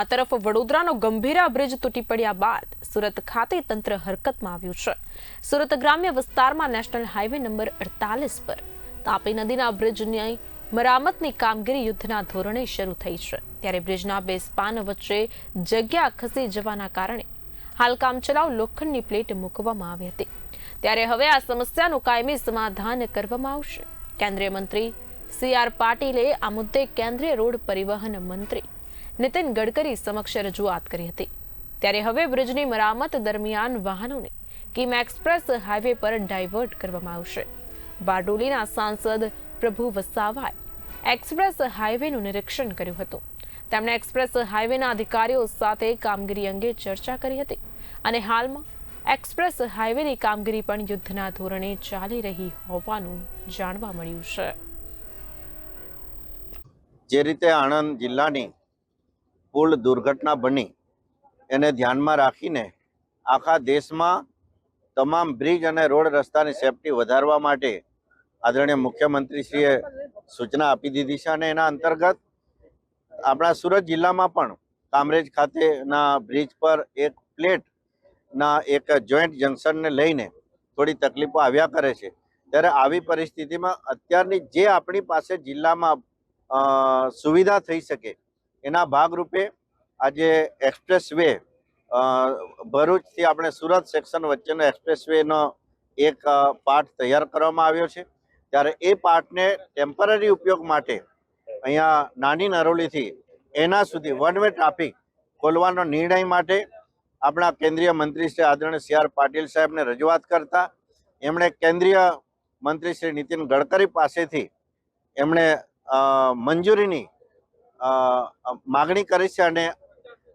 આ તરફ વડોદરાનો ગંભીરા બ્રિજ તૂટી પડ્યા બાદ સુરત ખાતે તંત્ર હરકતમાં આવ્યું છે. સુરત ગ્રામ્ય વિસ્તારમાં નેશનલ હાઈવે નંબર અડતાલીસ પર તાપી નદીના બ્રિજની મરામતની કામગીરી યુદ્ધના ધોરણે શરૂ થઈ છે. ત્યારે બ્રિજના બે સ્પાન વચ્ચે જગ્યા ખસી જવાના કારણે હાલ કામચલાઉ લોખંડની પ્લેટ મૂકવામાં આવી હતી. ત્યારે હવે આ સમસ્યાનું કાયમી સમાધાન કરવામાં આવશે. કેન્દ્રીય મંત્રી સી આર પાટીલે આ મુદ્દે કેન્દ્રીય રોડ પરિવહન મંત્રી નીતિન ગડકરી સમક્ષ રજૂઆત કરી હતી. ત્યારે હવે બ્રિજની મરામત દરમિયાન વાહનોને કિમ એક્સપ્રેસ હાઈવે પર ડાયવર્ટ કરવામાં આવશે. બારડોલીના સાંસદ પ્રભુ વસાવાએ એક્સપ્રેસ હાઈવેનું નિરીક્ષણ કર્યું હતું. તેમણે એક્સપ્રેસ હાઈવેના અધિકારીઓ સાથે કામગીરી અંગે ચર્ચા કરી હતી અને હાલમાં એક્સપ્રેસ હાઈવેની કામગીરી પણ યુદ્ધના ધોરણે ચાલી રહી હોવાનું જાણવા મળ્યું છે. જે રીતે આણંદ જિલ્લાની પુલ દુર્ઘટના બની, એને ધ્યાનમાં રાખીને આખા દેશમાં તમામ બ્રિજ અને રોડ રસ્તાની સેફટી વધારવા માટે આદરણીય મુખ્યમંત્રીશ્રીએ સૂચના આપી દીધી છે અને એના અંતર્ગત આપણા સુરત જિલ્લામાં પણ કામરેજ ખાતેના બ્રિજ પર એક પ્લેટના એક જોઈન્ટ જંકશનને લઈને થોડી તકલીફો આવ્યા કરે છે. ત્યારે આવી પરિસ્થિતિમાં અત્યારની જે આપણી પાસે જિલ્લામાં સુવિધા થઈ શકે એના ભાગરૂપે આજે એક્સપ્રેસ વે ભરૂચથી આપણે સુરત સેક્શન વચ્ચેનો એક્સપ્રેસ વેનો એક પાર્ટ તૈયાર કરવામાં આવ્યો છે. ત્યારે એ પાર્ટને ટેમ્પરરી ઉપયોગ માટે અહીંયા નાની નરોલીથી એના સુધી વન વે ટ્રાફિક ખોલવાનો નિર્ણય માટે આપણા કેન્દ્રીય મંત્રી શ્રી આદરણીય સી આર પાટીલ સાહેબને રજૂઆત કરતા એમણે કેન્દ્રીય મંત્રી શ્રી નીતિન ગડકરી પાસેથી એમણે મંજૂરીની માગણી કરી છે અને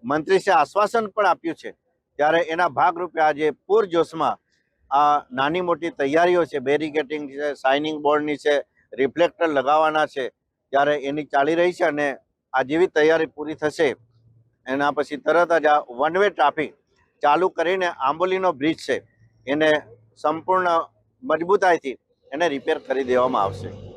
મંત્રીશ્રીએ આશ્વાસન પણ આપ્યું છે. ત્યારે એના ભાગરૂપે આજે પૂરજોશમાં આ નાની મોટી તૈયારીઓ છે બેરિકેટિંગ છે, સાઇનિંગ બોર્ડની છે, રિફ્લેક્ટર લગાવવાના છે, ત્યારે એની ચાલી રહી છે અને આ જેવી તૈયારી પૂરી થશે. એના પછી તરત જ આ વન વે ટ્રાફિક ચાલુ કરીને આંબોલીનો બ્રિજ છે, એને સંપૂર્ણ મજબૂતાઈથી એને રિપેર કરી દેવામાં આવશે.